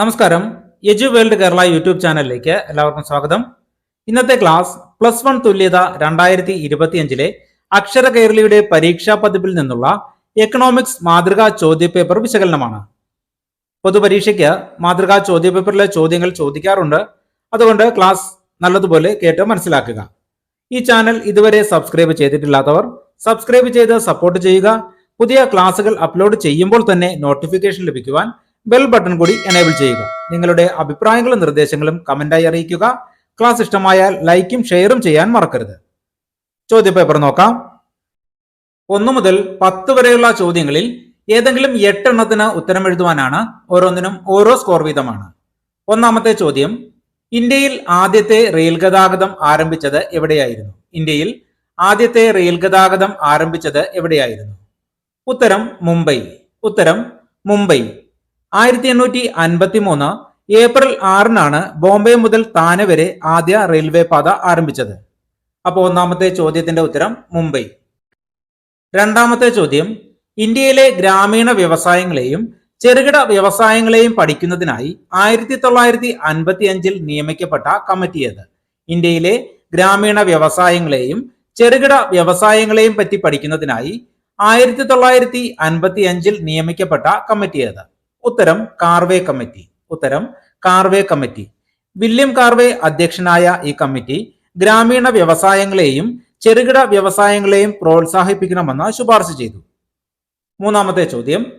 നമസ്കാരം. എജു world Kerala YouTube ചാനലിലേക്ക് എല്ലാവർക്കും സ്വാഗതം. ഇന്നത്തെ ക്ലാസ് പ്ലസ് വൺ തുല്യത രണ്ടായിരത്തി ഇരുപത്തിയഞ്ചിലെ അക്ഷര കേരളിയുടെ പരീക്ഷാ പതിപ്പിൽ നിന്നുള്ള എക്കണോമിക്സ് മാതൃകാ ചോദ്യപേപ്പർ വിശകലനമാണ്. പൊതുപരീക്ഷയ്ക്ക് മാതൃകാ ചോദ്യപേപ്പറിലെ ചോദ്യങ്ങൾ ചോദിക്കാറുണ്ട്. അതുകൊണ്ട് ക്ലാസ് നല്ലതുപോലെ കേട്ട് മനസ്സിലാക്കുക. ഈ ചാനൽ ഇതുവരെ സബ്സ്ക്രൈബ് ചെയ്തിട്ടില്ലാത്തവർ സബ്സ്ക്രൈബ് ചെയ്ത് സപ്പോർട്ട് ചെയ്യുക. പുതിയ ക്ലാസുകൾ അപ്ലോഡ് ചെയ്യുമ്പോൾ തന്നെ നോട്ടിഫിക്കേഷൻ ലഭിക്കുവാൻ ബെൽ ബട്ടൺ കൂടി എനേബിൾ ചെയ്യുക. നിങ്ങളുടെ അഭിപ്രായങ്ങളും നിർദ്ദേശങ്ങളും കമന്റായി അറിയിക്കുക. ക്ലാസ് ഇഷ്ടമായാൽ ലൈക്കും ഷെയറും ചെയ്യാൻ മറക്കരുത്. ചോദ്യപേപ്പർ നോക്കാം. ഒന്നു മുതൽ പത്ത് വരെയുള്ള ചോദ്യങ്ങളിൽ ഏതെങ്കിലും എട്ടെണ്ണത്തിന് ഉത്തരം എഴുതുവാനാണ് ഓരോന്നിനും ഓരോ സ്കോർ വീതമാണ്. ഒന്നാമത്തെ ചോദ്യം ഇന്ത്യയിൽ ആദ്യത്തെ റെയിൽ ഗതാഗതം ആരംഭിച്ചത് എവിടെയായിരുന്നു? ഇന്ത്യയിൽ ആദ്യത്തെ റെയിൽ ഗതാഗതം ആരംഭിച്ചത് എവിടെയായിരുന്നു? ഉത്തരം മുംബൈ. ഉത്തരം മുംബൈ. ആയിരത്തി എണ്ണൂറ്റി അൻപത്തി മൂന്ന് ഏപ്രിൽ ആറിനാണ് ബോംബെ മുതൽ താനെ വരെ ആദ്യ റെയിൽവേ പാത ആരംഭിച്ചത്. അപ്പോൾ ഒന്നാമത്തെ ചോദ്യത്തിന്റെ ഉത്തരം മുംബൈ. രണ്ടാമത്തെ ചോദ്യം ഇന്ത്യയിലെ ഗ്രാമീണ വ്യവസായങ്ങളെയും ചെറുകിട വ്യവസായങ്ങളെയും പഠിക്കുന്നതിനായി ആയിരത്തി തൊള്ളായിരത്തി അൻപത്തി അഞ്ചിൽ നിയമിക്കപ്പെട്ട കമ്മിറ്റി ഏത്? ഇന്ത്യയിലെ ഗ്രാമീണ വ്യവസായങ്ങളെയും ചെറുകിട വ്യവസായങ്ങളെയും പറ്റി പഠിക്കുന്നതിനായി ആയിരത്തി തൊള്ളായിരത്തി അൻപത്തി അഞ്ചിൽ നിയമിക്കപ്പെട്ട കമ്മിറ്റി ഏത്? ഉത്തരം കാർവേ കമ്മിറ്റി ഉത്തരം കാർവേ കമ്മിറ്റി വില്യം കാർവേ അധ്യക്ഷനായ ഈ കമ്മിറ്റി ഗ്രാമീണ വ്യവസായങ്ങളെയും ചെറുകിട വ്യവസായങ്ങളെയും പ്രോത്സാഹിപ്പിക്കണമെന്ന് ശുപാർശ ചെയ്തു. മൂന്നാമത്തെ ചോദ്യം.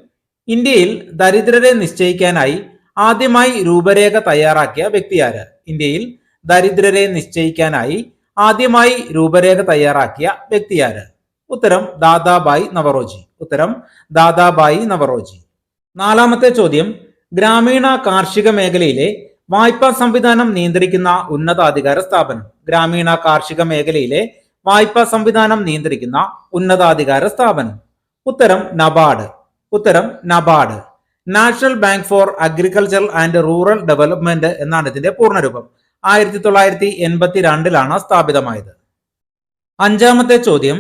ഇന്ത്യയിൽ ദരിദ്രരെ നിശ്ചയിക്കാനായി ആദ്യമായി രൂപരേഖ തയ്യാറാക്കിയ വ്യക്തിയാര് ഇന്ത്യയിൽ ദരിദ്രരെ നിശ്ചയിക്കാനായി ആദ്യമായി രൂപരേഖ തയ്യാറാക്കിയ വ്യക്തിയാര് ഉത്തരം ദാദാബായി നവറോജി. ഉത്തരം ദാദാബായി നവറോജി. നാലാമത്തെ ചോദ്യം ഗ്രാമീണ കാർഷിക മേഖലയിലെ വായ്പാ സംവിധാനം നിയന്ത്രിക്കുന്ന ഉന്നതാധികാര സ്ഥാപനം. ഗ്രാമീണ കാർഷിക മേഖലയിലെ വായ്പാ സംവിധാനം നിയന്ത്രിക്കുന്ന ഉന്നതാധികാര സ്ഥാപനം. ഉത്തരം നബാർഡ്. ഉത്തരം NABARD. National bank for agricultural and rural development എന്നാണ് ഇതിന്റെ പൂർണരൂപം. ആയിരത്തി തൊള്ളായിരത്തി എൺപത്തി രണ്ടിലാണ് സ്ഥാപിതമായത്. അഞ്ചാമത്തെ ചോദ്യം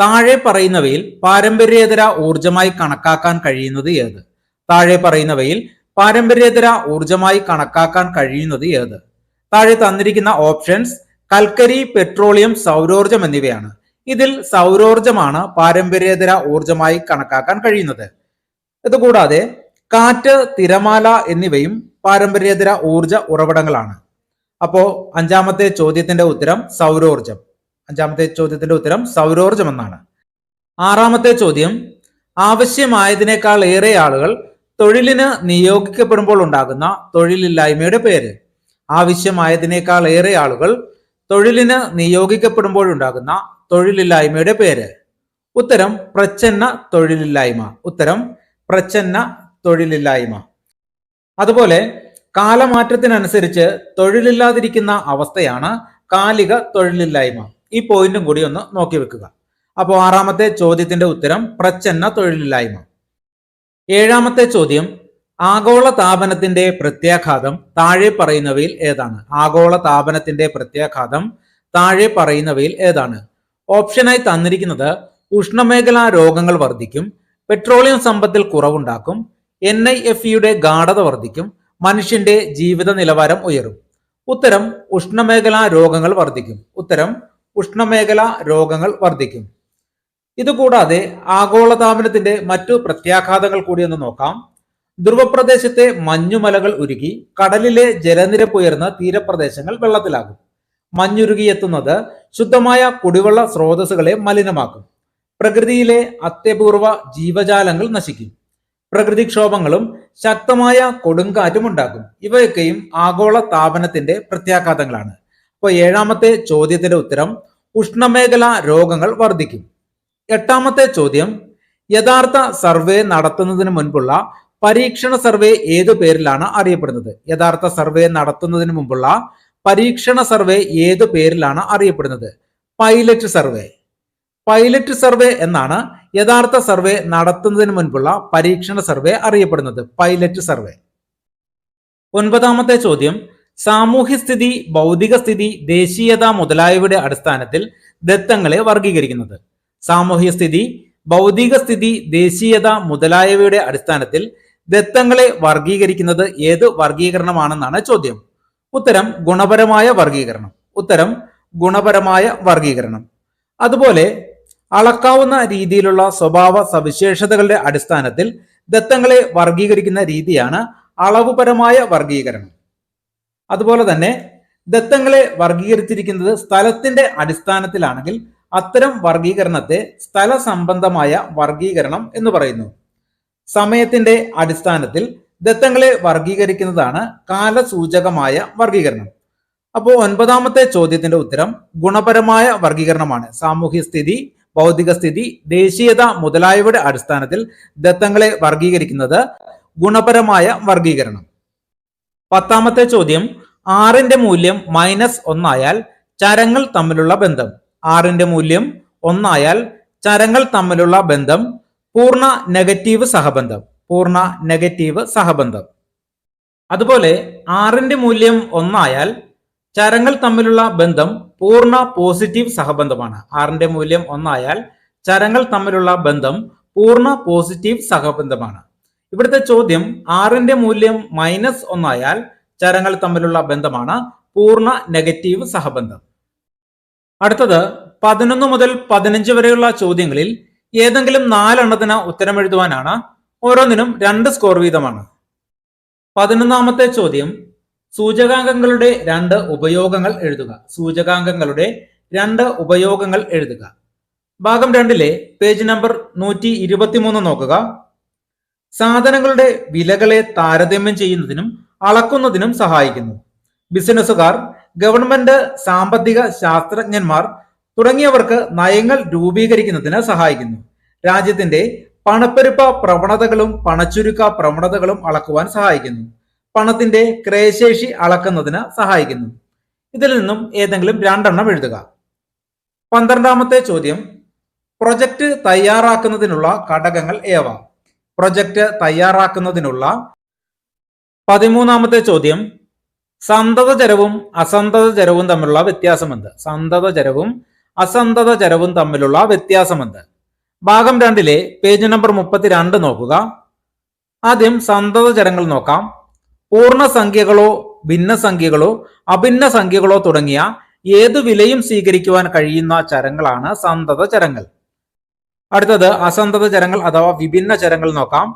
താഴെ പറയുന്നവയിൽ പാരമ്പര്യേതര ഊർജമായി കണക്കാക്കാൻ കഴിയുന്നത് ഏത്? താഴെ പറയുന്നവയിൽ പാരമ്പര്യേതര ഊർജമായി കണക്കാക്കാൻ കഴിയുന്നത് ഏത്? താഴെ തന്നിരിക്കുന്ന ഓപ്ഷൻസ് കൽക്കരി പെട്രോളിയം സൗരോർജം എന്നിവയാണ്. ഇതിൽ സൗരോർജമാണ് പാരമ്പര്യേതര ഊർജമായി കണക്കാക്കാൻ കഴിയുന്നത്. ഇതുകൂടാതെ കാറ്റ് തിരമാല എന്നിവയും പാരമ്പര്യേതര ഊർജ ഉറവിടങ്ങളാണ്. അപ്പോ അഞ്ചാമത്തെ ചോദ്യത്തിന്റെ ഉത്തരം സൗരോർജം അഞ്ചാമത്തെ ചോദ്യത്തിന്റെ ഉത്തരം സൗരോർജം എന്നാണ്. ആറാമത്തെ ചോദ്യം ആവശ്യമായതിനേക്കാൾ ഏറെ ആളുകൾ തൊഴിലിന് നിയോഗിക്കപ്പെടുമ്പോൾ ഉണ്ടാകുന്ന തൊഴിലില്ലായ്മയുടെ പേര്. ആവശ്യമായതിനേക്കാൾ ഏറെ ആളുകൾ തൊഴിലിന് നിയോഗിക്കപ്പെടുമ്പോഴുണ്ടാകുന്ന തൊഴിലില്ലായ്മയുടെ പേര്. ഉത്തരം പ്രച്ഛന്ന തൊഴിലില്ലായ്മ. ഉത്തരം പ്രച്ഛന്ന തൊഴിലില്ലായ്മ. അതുപോലെ കാലമാറ്റത്തിനനുസരിച്ച് തൊഴിലില്ലാതിരിക്കുന്ന അവസ്ഥയാണ് കാലിക തൊഴിലില്ലായ്മ. ഈ പോയിന്റും കൂടി ഒന്ന് നോക്കി വെക്കുക. അപ്പോൾ ആറാമത്തെ ചോദ്യത്തിന്റെ ഉത്തരം പ്രച്ഛന്ന തൊഴിലില്ലായ്മ. ഏഴാമത്തെ ചോദ്യം ആഗോള താപനത്തിന്റെ പ്രത്യാഘാതം താഴെ പറയുന്നവയിൽ ഏതാണ്? ആഗോള താപനത്തിന്റെ പ്രത്യാഘാതം താഴെ പറയുന്നവയിൽ ഏതാണ്? ഓപ്ഷനായി തന്നിരിക്കുന്നത് ഉഷ്ണമേഖലാ രോഗങ്ങൾ വർദ്ധിക്കും പെട്രോളിയം സമ്പത്തിൽ കുറവുണ്ടാക്കും എൻ ഐ എഫ് ഇയുടെ ഗാഠത വർദ്ധിക്കും മനുഷ്യന്റെ ജീവിത നിലവാരം ഉയരും. ഉത്തരം ഉഷ്ണമേഖലാ രോഗങ്ങൾ വർദ്ധിക്കും. ഉത്തരം ഉഷ്ണമേഖലാ രോഗങ്ങൾ വർദ്ധിക്കും. ഇതുകൂടാതെ ആഗോളതാപനത്തിന്റെ മറ്റു പ്രത്യാഘാതങ്ങൾ കൂടി ഒന്ന് നോക്കാം. ധ്രുവപ്രദേശത്തെ മഞ്ഞുമലകൾ ഉരുകി കടലിലെ ജലനിരപ്പ് ഉയർന്ന തീരപ്രദേശങ്ങൾ വെള്ളത്തിലാകും. മഞ്ഞുരുകിയെത്തുന്നത് ശുദ്ധമായ കുടിവെള്ള സ്രോതസ്സുകളെ മലിനമാക്കും. പ്രകൃതിയിലെ അത്യപൂർവ ജീവജാലങ്ങൾ നശിക്കും. പ്രകൃതിക്ഷോഭങ്ങളും ശക്തമായ കൊടുങ്കാറ്റും ഉണ്ടാക്കും. ഇവയൊക്കെയും ആഗോള താപനത്തിന്റെ പ്രത്യാഘാതങ്ങളാണ്. അപ്പോൾ ഏഴാമത്തെ ചോദ്യത്തിന്റെ ഉത്തരം ഉഷ്ണമേഖലാ രോഗങ്ങൾ വർദ്ധിക്കും. എട്ടാമത്തെ ചോദ്യം യഥാർത്ഥ സർവേ നടത്തുന്നതിന് മുൻപുള്ള പരീക്ഷണ സർവേ ഏതു പേരിലാണ് അറിയപ്പെടുന്നത്? യഥാർത്ഥ സർവേ നടത്തുന്നതിന് മുമ്പുള്ള പരീക്ഷണ സർവേ ഏതു പേരിലാണ് അറിയപ്പെടുന്നത്? Pilot survey. പൈലറ്റ് സർവേ എന്നാണ് യഥാർത്ഥ സർവേ നടത്തുന്നതിന് മുൻപുള്ള പരീക്ഷണ സർവേ അറിയപ്പെടുന്നത്. Pilot survey. ഒൻപതാമത്തെ ചോദ്യം സാമൂഹ്യസ്ഥിതി ഭൗതിക സ്ഥിതി ദേശീയത മുതലായവയുടെ അടിസ്ഥാനത്തിൽ ദത്തങ്ങളെ വർഗീകരിക്കുന്നത് സാമൂഹ്യസ്ഥിതി ഭൗതിക സ്ഥിതി ദേശീയത മുതലായവയുടെ അടിസ്ഥാനത്തിൽ ദത്തങ്ങളെ വർഗീകരിക്കുന്നത് ഏത് വർഗീകരണമാണെന്നാണ് ചോദ്യം. ഉത്തരം ഗുണപരമായ വർഗീകരണം ഉത്തരം ഗുണപരമായ വർഗീകരണം അതുപോലെ അളക്കാവുന്ന രീതിയിലുള്ള സ്വഭാവ സവിശേഷതകളുടെ അടിസ്ഥാനത്തിൽ ദത്തങ്ങളെ വർഗീകരിക്കുന്ന രീതിയാണ് അളവുപരമായ വർഗീകരണം അതുപോലെ തന്നെ ദത്തങ്ങളെ വർഗീകരിച്ചിരിക്കുന്നത് സ്ഥലത്തിന്റെ അടിസ്ഥാനത്തിലാണെങ്കിൽ അത്തരം വർഗീകരണത്തെ സ്ഥല സംബന്ധമായ വർഗീകരണം എന്ന് പറയുന്നു. സമയത്തിന്റെ അടിസ്ഥാനത്തിൽ ദത്തങ്ങളെ വർഗീകരിക്കുന്നതാണ് കാലസൂചകമായ വർഗീകരണം അപ്പോൾ ഒൻപതാമത്തെ ചോദ്യത്തിന്റെ ഉത്തരം ഗുണപരമായ വർഗീകരണമാണ് സാമൂഹ്യ സ്ഥിതി ഭൗതിക സ്ഥിതി ദേശീയത മുതലായവയുടെ അടിസ്ഥാനത്തിൽ ദത്തങ്ങളെ വർഗീകരിക്കുന്നത് ഗുണപരമായ വർഗീകരണം പത്താമത്തെ ചോദ്യം ആറിന്റെ മൂല്യം മൈനസ് ഒന്നായാൽ ചരങ്ങൾ തമ്മിലുള്ള ബന്ധം. ആറിന്റെ മൂല്യം ഒന്നായാൽ ചരങ്ങൾ തമ്മിലുള്ള ബന്ധം പൂർണ നെഗറ്റീവ് സഹബന്ധം പൂർണ നെഗറ്റീവ് സഹബന്ധം. അതുപോലെ ആറിന്റെ മൂല്യം ഒന്നായാൽ ചരങ്ങൾ തമ്മിലുള്ള ബന്ധം പൂർണ പോസിറ്റീവ് സഹബന്ധമാണ്. ആറിന്റെ മൂല്യം ഒന്നായാൽ ചരങ്ങൾ തമ്മിലുള്ള ബന്ധം പൂർണ പോസിറ്റീവ് സഹബന്ധമാണ്. ഇവിടുത്തെ ചോദ്യം ആറിന്റെ മൂല്യം മൈനസ് ഒന്നായാൽ ചരങ്ങൾ തമ്മിലുള്ള ബന്ധമാണ് പൂർണ നെഗറ്റീവ് സഹബന്ധം. അടുത്തത് പതിനൊന്ന് മുതൽ പതിനഞ്ച് വരെയുള്ള ചോദ്യങ്ങളിൽ ഏതെങ്കിലും നാലെണ്ണത്തിന് ഉത്തരം എഴുതുവാനാണ് ഓരോന്നിനും രണ്ട് സ്കോർ വീതമാണ്. പതിനൊന്നാമത്തെ ചോദ്യം സൂചകാംഗങ്ങളുടെ രണ്ട് ഉപയോഗങ്ങൾ എഴുതുക. സൂചകാംഗങ്ങളുടെ രണ്ട് ഉപയോഗങ്ങൾ എഴുതുക. ഭാഗം രണ്ടിലെ പേജ് നമ്പർ നൂറ്റി ഇരുപത്തിമൂന്ന് നോക്കുക. സാധനങ്ങളുടെ വിലകളെ താരതമ്യം ചെയ്യുന്നതിനും അളക്കുന്നതിനും സഹായിക്കുന്നു. ബിസിനസ്സുകാർ ഗവൺമെന്റ് സാമ്പത്തിക ശാസ്ത്രജ്ഞന്മാർ തുടങ്ങിയവർക്ക് നയങ്ങൾ രൂപീകരിക്കുന്നതിന് സഹായിക്കുന്നു. രാജ്യത്തിന്റെ പണപ്പെരുപ്പ പ്രവണതകളും പണച്ചുരുക്ക പ്രവണതകളും അളക്കുവാൻ സഹായിക്കുന്നു. പണത്തിന്റെ ക്രയശേഷി അളക്കുന്നതിന് സഹായിക്കുന്നു. ഇതിൽ നിന്നും ഏതെങ്കിലും രണ്ടെണ്ണം എഴുതുക. പന്ത്രണ്ടാമത്തെ ചോദ്യം. പ്രൊജക്ട് തയ്യാറാക്കുന്നതിനുള്ള ഘടകങ്ങൾ ഏവ? പ്രൊജക്ട് തയ്യാറാക്കുന്നതിനുള്ള. പതിമൂന്നാമത്തെ ചോദ്യം. സന്തത ജരവും അസന്തത ജരവും തമ്മിലുള്ള വ്യത്യാസമെന്ത്? സന്തത അസന്തതജരവും അസന്തത ജരവും തമ്മിലുള്ള വ്യത്യാസമെന്ത്? ഭാഗം രണ്ടിലെ പേജ് നമ്പർ മുപ്പത്തിരണ്ട് നോക്കുക. ആദ്യം സന്തത ജരങ്ങൾ നോക്കാം. പൂർണസംഖ്യകളോ ഭിന്നസംഖ്യകളോ അഭിന്ന സംഖ്യകളോ തുടങ്ങിയ ഏതു വിലയും സ്വീകരിക്കുവാൻ കഴിയുന്ന ചരങ്ങളാണ് സന്തത ചരങ്ങൾ അടുത്തത് അസന്തത ചരങ്ങൾ അഥവാ വിഭിന്ന ചരങ്ങൾ നോക്കാം.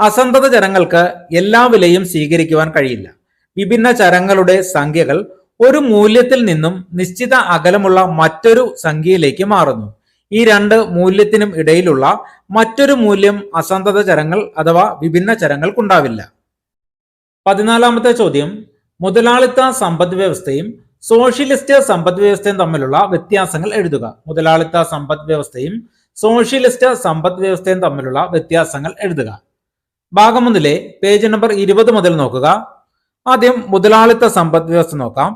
അസന്തത ചരങ്ങൾക്ക് എല്ലാ വിലയും സ്വീകരിക്കുവാൻ കഴിയില്ല. വിഭിന്ന ചരങ്ങളുടെ സംഖ്യകൾ ഒരു മൂല്യത്തിൽ നിന്നും നിശ്ചിത അകലമുള്ള മറ്റൊരു സംഖ്യയിലേക്ക് മാറുന്നു. ഈ രണ്ട് മൂല്യത്തിനും ഇടയിലുള്ള മറ്റൊരു മൂല്യം അസന്തത ചരങ്ങൾ അഥവാ വിഭിന്ന ചരങ്ങൾക്കുണ്ടാവില്ല. പതിനാലാമത്തെ ചോദ്യം. മുതലാളിത്ത സമ്പദ് വ്യവസ്ഥയും സോഷ്യലിസ്റ്റ് സമ്പദ് വ്യവസ്ഥയും തമ്മിലുള്ള വ്യത്യാസങ്ങൾ എഴുതുക. മുതലാളിത്ത സമ്പദ് വ്യവസ്ഥയും സോഷ്യലിസ്റ്റ് സമ്പദ് വ്യവസ്ഥയും തമ്മിലുള്ള വ്യത്യാസങ്ങൾ എഴുതുക. ഭാഗം ഒന്നിലെ പേജ് നമ്പർ ഇരുപത് മുതൽ നോക്കുക. ആദ്യം മുതലാളിത്ത സമ്പദ് വ്യവസ്ഥ നോക്കാം.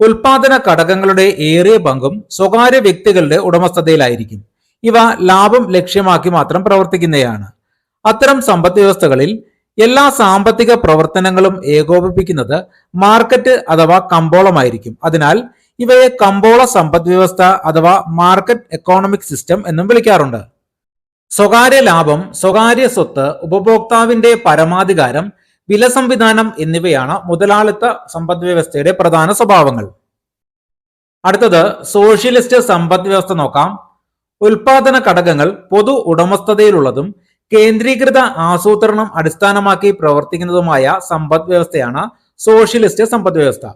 ഉൽപാദന ഘടകങ്ങളുടെ ഏറിയ പങ്കും സ്വകാര്യ വ്യക്തികളുടെ ഉടമസ്ഥതയിലായിരിക്കും. ഇവ ലാഭം ലക്ഷ്യമാക്കി മാത്രം പ്രവർത്തിക്കുന്നവയാണ്. അത്തരം സമ്പദ് വ്യവസ്ഥകളിൽ എല്ലാ സാമ്പത്തിക പ്രവർത്തനങ്ങളും ഏകോപിപ്പിക്കുന്നത് മാർക്കറ്റ് അഥവാ കമ്പോളമായിരിക്കും. അതിനാൽ ഇവയെ കമ്പോള സമ്പദ് വ്യവസ്ഥ അഥവാ മാർക്കറ്റ് എക്കോണമിക് സിസ്റ്റം എന്നും വിളിക്കാറുണ്ട്. സ്വകാര്യ ലാഭം സ്വകാര്യ സ്വത്ത് ഉപഭോക്താവിന്റെ പരമാധികാരം വില സംവിധാനം എന്നിവയാണ് മുതലാളിത്ത സമ്പദ് വ്യവസ്ഥയുടെ പ്രധാന സ്വഭാവങ്ങൾ. അടുത്തത് സോഷ്യലിസ്റ്റ് സമ്പദ് വ്യവസ്ഥ നോക്കാം. ഉൽപാദന ഘടകങ്ങൾ പൊതു ഉടമസ്ഥതയിലുള്ളതും കേന്ദ്രീകൃത ആസൂത്രണം അടിസ്ഥാനമാക്കി പ്രവർത്തിക്കുന്നതുമായ സമ്പദ് വ്യവസ്ഥയാണ് സോഷ്യലിസ്റ്റ് സമ്പദ് വ്യവസ്ഥ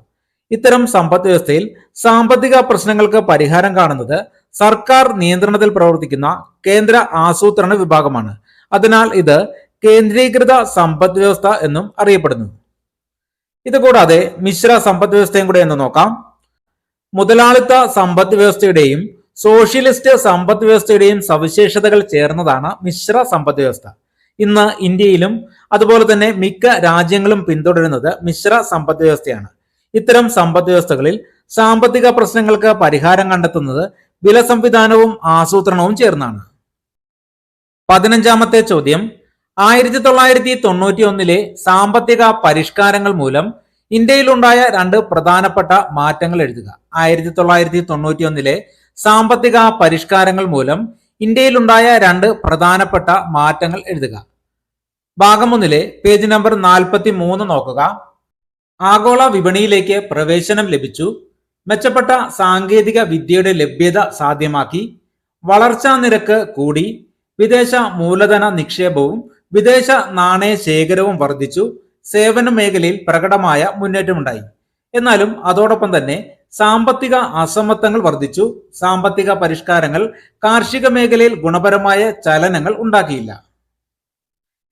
ഇത്തരം സമ്പദ് വ്യവസ്ഥയിൽ സാമ്പത്തിക പ്രശ്നങ്ങൾക്ക് പരിഹാരം കാണുന്നത് സർക്കാർ നിയന്ത്രണത്തിൽ പ്രവർത്തിക്കുന്ന കേന്ദ്ര ആസൂത്രണ വിഭാഗമാണ്. അതിനാൽ ഇത് കേന്ദ്രീകൃത സമ്പദ് വ്യവസ്ഥ എന്നും അറിയപ്പെടുന്നു. ഇതുകൂടാതെ മിശ്ര സമ്പദ് വ്യവസ്ഥയും കൂടെ എന്ന് നോക്കാം. മുതലാളിത്ത സമ്പദ് വ്യവസ്ഥയുടെയും സോഷ്യലിസ്റ്റ് സമ്പദ് വ്യവസ്ഥയുടെയും സവിശേഷതകൾ ചേർന്നതാണ് മിശ്ര സമ്പദ് വ്യവസ്ഥ. ഇന്ന് ഇന്ത്യയിലും അതുപോലെ തന്നെ മിക്ക രാജ്യങ്ങളും പിന്തുടരുന്നത് മിശ്ര സമ്പദ് വ്യവസ്ഥയാണ്. ഇത്തരം സമ്പദ് വ്യവസ്ഥകളിൽ സാമ്പത്തിക പ്രശ്നങ്ങൾക്ക് പരിഹാരം കണ്ടെത്തുന്നത് വില സംവിധാനവും ആസൂത്രണവും ചേർന്നാണ്. പതിനഞ്ചാമത്തെ ചോദ്യം. ആയിരത്തി തൊള്ളായിരത്തി തൊണ്ണൂറ്റി ഒന്നിലെ സാമ്പത്തിക പരിഷ്കാരങ്ങൾ മൂലം ഇന്ത്യയിലുണ്ടായ രണ്ട് പ്രധാനപ്പെട്ട മാറ്റങ്ങൾ എഴുതുക. ആയിരത്തി തൊള്ളായിരത്തി തൊണ്ണൂറ്റി ഒന്നിലെ സാമ്പത്തിക പരിഷ്കാരങ്ങൾ മൂലം ഇന്ത്യയിലുണ്ടായ രണ്ട് പ്രധാനപ്പെട്ട മാറ്റങ്ങൾ എഴുതുക. ഭാഗം ഒന്നിലെ പേജ് നമ്പർ നാൽപ്പത്തി മൂന്ന് നോക്കുക. ആഗോള വിപണിയിലേക്ക് പ്രവേശനം ലഭിച്ചു. മെച്ചപ്പെട്ട സാങ്കേതിക വിദ്യയുടെ ലഭ്യത സാധ്യമാക്കി. വളർച്ചാ നിരക്ക് കൂടി. വിദേശ മൂലധന നിക്ഷേപവും വിദേശ നാണയ ശേഖരവും വർദ്ധിച്ചു സേവന മേഖലയിൽ പ്രകടമായ മുന്നേറ്റമുണ്ടായി. എന്നാലും അതോടൊപ്പം തന്നെ സാമ്പത്തിക അസമത്വങ്ങൾ വർദ്ധിച്ചു സാമ്പത്തിക പരിഷ്കാരങ്ങൾ കാർഷിക മേഖലയിൽ ഗുണപരമായ ചലനങ്ങൾ ഉണ്ടാക്കിയില്ല.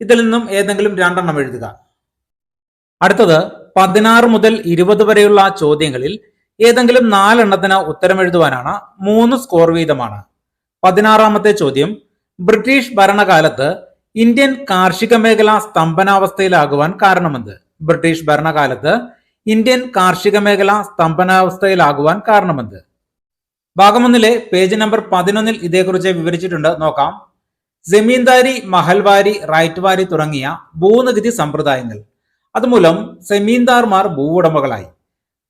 ഇതിൽ നിന്നും ഏതെങ്കിലും രണ്ടെണ്ണം എഴുതുക. അടുത്തത് പതിനാറ് മുതൽ ഇരുപത് വരെയുള്ള ചോദ്യങ്ങളിൽ ഏതെങ്കിലും നാലെണ്ണത്തിന് ഉത്തരം എഴുതുവാനാണ് മൂന്ന് സ്കോർ വീതമാണ്. പതിനാറാമത്തെ ചോദ്യം ബ്രിട്ടീഷ് ഭരണകാലത്ത് ഇന്ത്യൻ കാർഷിക മേഖല സ്തംഭനാവസ്ഥയിലാകുവാൻ കാരണമെന്ത്? ബ്രിട്ടീഷ് ഭരണകാലത്ത് ഇന്ത്യൻ കാർഷിക മേഖല സ്തംഭനാവസ്ഥയിലാകുവാൻ കാരണമെന്ത്? ഭാഗമൊന്നിലെ പേജ് നമ്പർ പതിനൊന്നിൽ ഇതേക്കുറിച്ച് വിവരിച്ചിട്ടുണ്ട്. നോക്കാം. ജമീന്ദാരി മഹൽവാരി റൈറ്റ്വാരി തുടങ്ങിയ ഭൂനികുതി സമ്പ്രദായങ്ങൾ. അതുമൂലം സെമീന്ദാർമാർ ഭൂവുടമകളായി.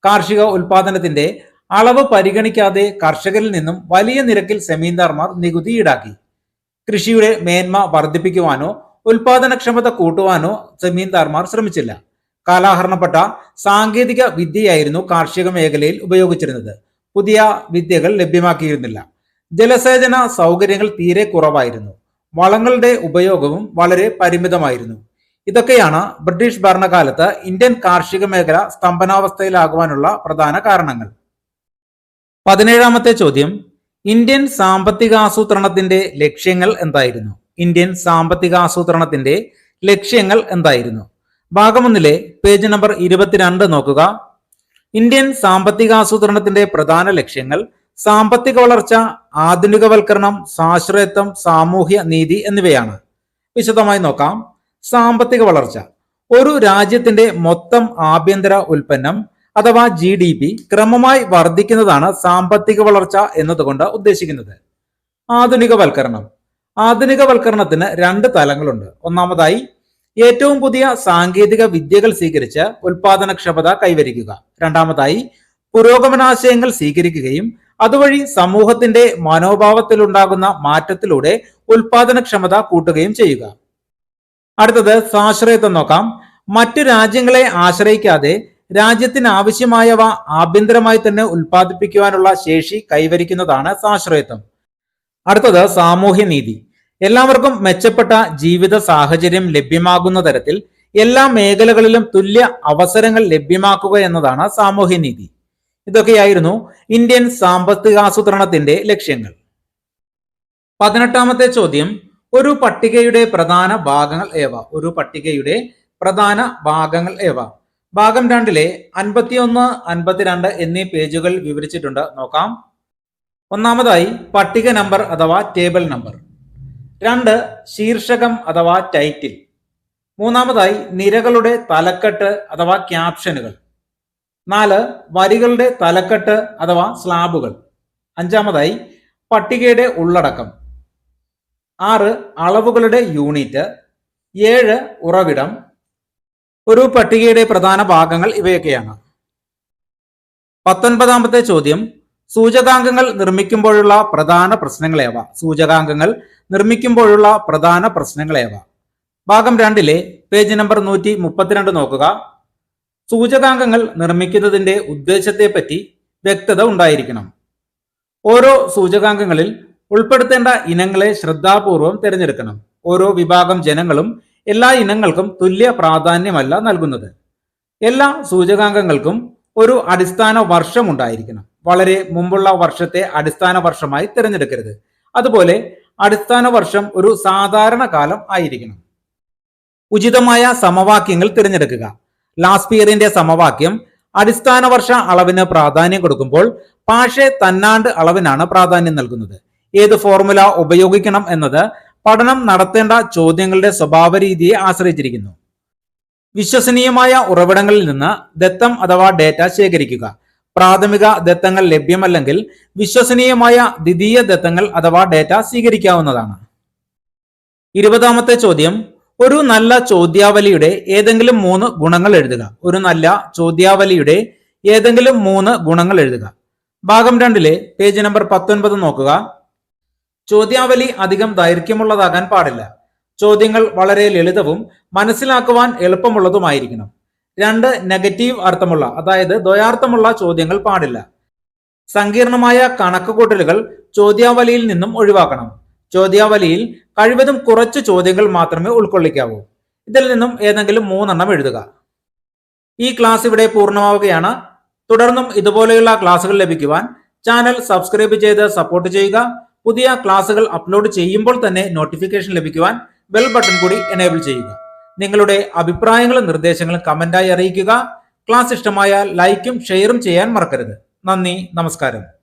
കാർഷിക ഉൽപാദനത്തിന്റെ അളവ് പരിഗണിക്കാതെ കർഷകരിൽ നിന്നും വലിയ നിരക്കിൽ സെമീന്ദാർമാർ നികുതി ഈടാക്കി. കൃഷിയുടെ മേന്മ വർദ്ധിപ്പിക്കുവാനോ ഉൽപാദനക്ഷമത കൂട്ടുവാനോ ജമീന്ദാർമാർ ശ്രമിച്ചില്ല. കാലാഹരണപ്പെട്ട സാങ്കേതിക വിദ്യയായിരുന്നു കാർഷിക മേഖലയിൽ ഉപയോഗിച്ചിരുന്നത്. പുതിയ വിദ്യകൾ ലഭ്യമാക്കിയിരുന്നില്ല. ജലസേചന സൗകര്യങ്ങൾ തീരെ കുറവായിരുന്നു. വളങ്ങളുടെ ഉപയോഗവും വളരെ പരിമിതമായിരുന്നു. ഇതൊക്കെയാണ് ബ്രിട്ടീഷ് ഭരണകാലത്ത് ഇന്ത്യൻ കാർഷിക മേഖല സ്തംഭനാവസ്ഥയിലാകുവാനുള്ള പ്രധാന കാരണങ്ങൾ. പതിനേഴാമത്തെ ചോദ്യം ഇന്ത്യൻ സാമ്പത്തികാസൂത്രണത്തിന്റെ ലക്ഷ്യങ്ങൾ എന്തായിരുന്നു? ഇന്ത്യൻ സാമ്പത്തികാസൂത്രണത്തിന്റെ ലക്ഷ്യങ്ങൾ എന്തായിരുന്നു? ഭാഗമൊന്നിലെ പേജ് നമ്പർ ഇരുപത്തിരണ്ട് നോക്കുക. ഇന്ത്യൻ സാമ്പത്തികാസൂത്രണത്തിന്റെ പ്രധാന ലക്ഷ്യങ്ങൾ സാമ്പത്തിക വളർച്ച ആധുനികവൽക്കരണം സാശ്രയത്വം സാമൂഹ്യ നീതി എന്നിവയാണ്. വിശദമായി നോക്കാം. സാമ്പത്തിക വളർച്ച. ഒരു രാജ്യത്തിന്റെ മൊത്തം ആഭ്യന്തര ഉൽപ്പന്നം അഥവാ ജി ഡി പി ക്രമമായി വർദ്ധിക്കുന്നതാണ് സാമ്പത്തിക വളർച്ച എന്നതുകൊണ്ട് ഉദ്ദേശിക്കുന്നത്. ആധുനികവൽക്കരണം. ആധുനികവൽക്കരണത്തിന് രണ്ട് തലങ്ങളുണ്ട്. ഒന്നാമതായി ഏറ്റവും പുതിയ സാങ്കേതിക വിദ്യകൾ സ്വീകരിച്ച് ഉൽപാദനക്ഷമത കൈവരിക്കുക. രണ്ടാമതായി പുരോഗമനാശയങ്ങൾ സ്വീകരിക്കുകയും അതുവഴി സമൂഹത്തിന്റെ മനോഭാവത്തിലുണ്ടാകുന്ന മാറ്റത്തിലൂടെ ഉൽപാദനക്ഷമത കൂട്ടുകയും ചെയ്യുക. അടുത്തത് സാശ്രയത്വം നോക്കാം. മറ്റു രാജ്യങ്ങളെ ആശ്രയിക്കാതെ രാജ്യത്തിന് ആവശ്യമായവ ആഭ്യന്തരമായി തന്നെ ഉൽപ്പാദിപ്പിക്കുവാനുള്ള ശേഷി കൈവരിക്കുന്നതാണ് സാശ്രയത്വം. അടുത്തത് സാമൂഹ്യ നീതി. എല്ലാവർക്കും മെച്ചപ്പെട്ട ജീവിത സാഹചര്യം ലഭ്യമാകുന്ന തരത്തിൽ എല്ലാ മേഖലകളിലും തുല്യ അവസരങ്ങൾ ലഭ്യമാക്കുക എന്നതാണ് സാമൂഹ്യ നീതി. ഇതൊക്കെയായിരുന്നു ഇന്ത്യൻ സാമ്പത്തികാസൂത്രണത്തിന്റെ ലക്ഷ്യങ്ങൾ. പതിനെട്ടാമത്തെ ചോദ്യം ഒരു പട്ടികയുടെ പ്രധാന ഭാഗങ്ങൾ ഏവ? ഒരു പട്ടികയുടെ പ്രധാന ഭാഗങ്ങൾ ഏവ? ഭാഗം രണ്ടിലെ അൻപത്തിയൊന്ന് അൻപത്തിരണ്ട് എന്നീ പേജുകൾ വിവരിച്ചിട്ടുണ്ട്. നോക്കാം. ഒന്നാമതായി പട്ടിക നമ്പർ അഥവാ ടേബിൾ നമ്പർ. രണ്ട് ശീർഷകം അഥവാ ടൈറ്റിൽ. മൂന്നാമതായി നിരകളുടെ തലക്കെട്ട് അഥവാ ക്യാപ്ഷനുകൾ. നാല് വരികളുടെ തലക്കെട്ട് അഥവാ സ്ലാബുകൾ. അഞ്ചാമതായി പട്ടികയുടെ ഉള്ളടക്കം. ആറ് അളവുകളുടെ യൂണിറ്റ്. ഏഴ് ഉറവിടം. ഒരു പട്ടികയുടെ പ്രധാന ഭാഗങ്ങൾ ഇവയൊക്കെയാണ്. പത്തൊൻപതാമത്തെ ചോദ്യം സൂചകാംഗങ്ങൾ നിർമ്മിക്കുമ്പോഴുള്ള പ്രധാന പ്രശ്നങ്ങളേവ സൂചകാംഗങ്ങൾ നിർമ്മിക്കുമ്പോഴുള്ള പ്രധാന പ്രശ്നങ്ങളേവ ഭാഗം രണ്ടിലെ പേജ് നമ്പർ നൂറ്റി മുപ്പത്തിരണ്ട് നോക്കുക. സൂചകാംഗങ്ങൾ നിർമ്മിക്കുന്നതിന്റെ ഉദ്ദേശത്തെപ്പറ്റി വ്യക്തത ഉണ്ടായിരിക്കണം. ഓരോ സൂചകാംഗങ്ങളിൽ ഉൾപ്പെടുത്തേണ്ട ഇനങ്ങളെ ശ്രദ്ധാപൂർവം തിരഞ്ഞെടുക്കണം. ഓരോ വിഭാഗം ജനങ്ങളും എല്ലാ ഇനങ്ങൾക്കും തുല്യ പ്രാധാന്യമല്ല നൽകുന്നത്. എല്ലാ സൂചകാംഗങ്ങൾക്കും ഒരു അടിസ്ഥാന വർഷം ഉണ്ടായിരിക്കണം. വളരെ മുമ്പുള്ള വർഷത്തെ അടിസ്ഥാന വർഷമായി തിരഞ്ഞെടുക്കരുത്. അതുപോലെ അടിസ്ഥാന വർഷം ഒരു സാധാരണ കാലം ആയിരിക്കണം. ഉചിതമായ സമവാക്യങ്ങൾ തിരഞ്ഞെടുക്കുക. ലാസ്പിയറിന്റെ സമവാക്യം അടിസ്ഥാന വർഷ അളവിന് പ്രാധാന്യം കൊടുക്കുമ്പോൾ പാഷെ തന്നാണ്ട് അളവിനാണ് പ്രാധാന്യം നൽകുന്നത്. ഏത് ഫോർമുല ഉപയോഗിക്കണം എന്നത് പഠനം നടത്തേണ്ട ചോദ്യങ്ങളുടെ സ്വഭാവ രീതിയെ ആശ്രയിച്ചിരിക്കുന്നു. വിശ്വസനീയമായ ഉറവിടങ്ങളിൽ നിന്ന് ദത്തം അഥവാ ഡേറ്റ ശേഖരിക്കുക. പ്രാഥമിക ദത്തങ്ങൾ ലഭ്യമല്ലെങ്കിൽ വിശ്വസനീയമായ ദ്വിതീയ ദത്തങ്ങൾ അഥവാ ഡേറ്റ സ്വീകരിക്കാവുന്നതാണ്. ഇരുപതാമത്തെ ചോദ്യം ഒരു നല്ല ചോദ്യാവലിയുടെ ഏതെങ്കിലും മൂന്ന് ഗുണങ്ങൾ എഴുതുക. ഒരു നല്ല ചോദ്യാവലിയുടെ ഏതെങ്കിലും മൂന്ന് ഗുണങ്ങൾ എഴുതുക. ഭാഗം രണ്ടിലെ പേജ് നമ്പർ പത്തൊൻപത് നോക്കുക. ചോദ്യാവലി അധികം ദൈർഘ്യമുള്ളതാകാൻ പാടില്ല. ചോദ്യങ്ങൾ വളരെ ലളിതവും മനസ്സിലാക്കുവാൻ എളുപ്പമുള്ളതുമായിരിക്കണം. രണ്ട് നെഗറ്റീവ് അർത്ഥമുള്ള അതായത് ദ്വയാർത്ഥമുള്ള ചോദ്യങ്ങൾ പാടില്ല. സങ്കീർണമായ കണക്കുകൂട്ടലുകൾ ചോദ്യാവലിയിൽ നിന്നും ഒഴിവാക്കണം. ചോദ്യാവലിയിൽ കഴിവതും കുറച്ച് ചോദ്യങ്ങൾ മാത്രമേ ഉൾക്കൊള്ളിക്കാവൂ. ഇതിൽ നിന്നും ഏതെങ്കിലും മൂന്നെണ്ണം എഴുതുക. ഈ ക്ലാസ് ഇവിടെ പൂർണമാവുകയാണ്. തുടർന്നും ഇതുപോലെയുള്ള ക്ലാസുകൾ ലഭിക്കുവാൻ ചാനൽ സബ്സ്ക്രൈബ് ചെയ്ത് സപ്പോർട്ട് ചെയ്യുക. പുതിയ ക്ലാസുകൾ അപ്ലോഡ് ചെയ്യുമ്പോൾ തന്നെ നോട്ടിഫിക്കേഷൻ ലഭിക്കുവാൻ ബെൽ ബട്ടൺ കൂടി എനേബിൾ ചെയ്യുക. നിങ്ങളുടെ അഭിപ്രായങ്ങളും നിർദ്ദേശങ്ങളും കമന്റായി അറിയിക്കുക. ക്ലാസ് ഇഷ്ടമായാൽ ലൈക്കും ഷെയറും ചെയ്യാൻ മറക്കരുത്. നന്ദി നമസ്കാരം.